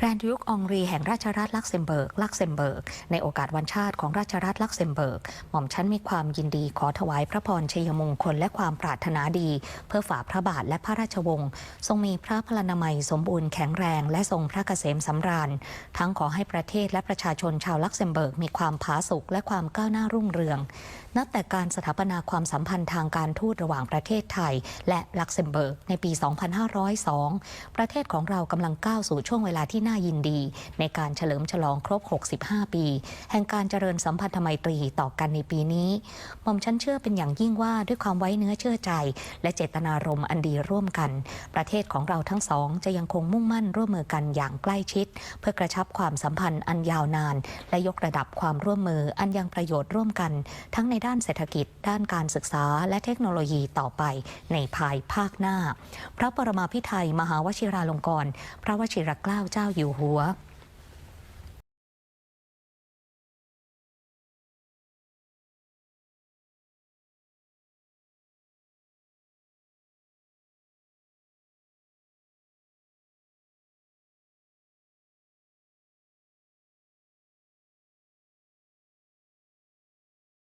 แกรนด์ยุคองรีแห่งราชรัฐลักเซมเบิร์ก ลักเซมเบิร์ก ในโอกาสวันชาติของราชรัฐลักเซมเบิร์ก หม่อมชั้นมีความยินดีขอถวายพระพรชัยมงคลและความปรารถนาดี เพื่อฝ่าพระบาทและพระราชวงศ์ ทรงมีพระพลานามัยสมบูรณ์แข็งแรง และทรงพระเกษมสำราญ ทั้งขอให้ประเทศและประชาชนชาวลักเซมเบิร์กมีความผาสุกและความก้าวหน้ารุ่งเรือง นับแต่การสถาปนาความสัมพันธ์ทางการทูตระหว่างประเทศไทย และลักเซมเบิร์กในปี 2502 ประเทศของเรากำลังก้าวสู่ช่วงเวลาที่น่ายินดี ในการเฉลิมฉลองครบ 65 ปี แห่งการเจริญสัมพันธไมตรีต่อกันในปีนี้หม่อมฉันเชื่อเป็นอย่างยิ่งว่าด้วยความไว้เนื้อเชื่อใจ และเจตนารมณ์อันดีร่วมกัน ประเทศของเราทั้งสองจะยังคงมุ่งมั่นร่วมมือกันอย่างใกล้ชิด เพื่อกระชับความสัมพันธ์อันยาวนาน และยกระดับความร่วมมืออันยังประโยชน์ร่วมกัน ทั้งในด้านเศรษฐกิจ ด้านการศึกษา และเทคโนโลยีต่อไปในภายภาคหน้า พระปรมาภิไธยมหาวชิราลงกรณ์พระวชิรเกล้าเจ้า Eu rua.